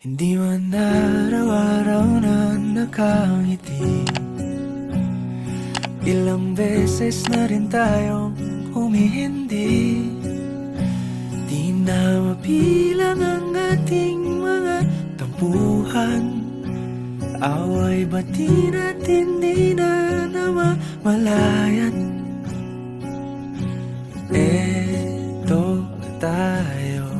Hindi man araw-araw na nakangiti. Ilang beses na rin tayong humihindi. Di na mapilang ang ating mga tampuhan. Away bati natin di na namamalayan? Eto tayo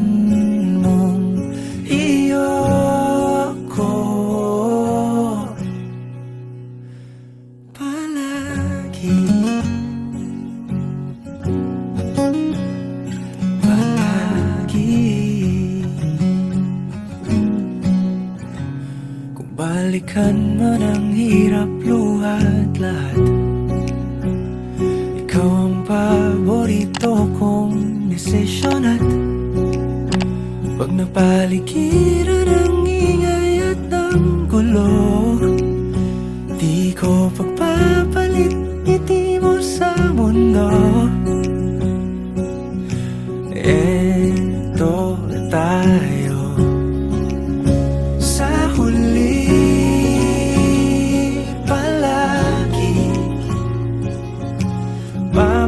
balikan man ang hirap luhat lahat. Ikaw ang paborito kong desisyon at Pag napaligiran ang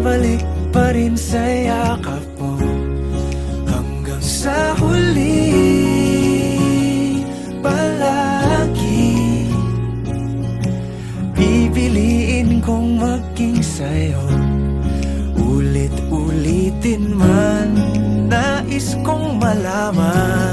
Babalik pa rin sa yakap mo Hanggang sa huli. Palagi Pipiliin kong maging sa'yo. Ulit-ulitin man Nais kong malaman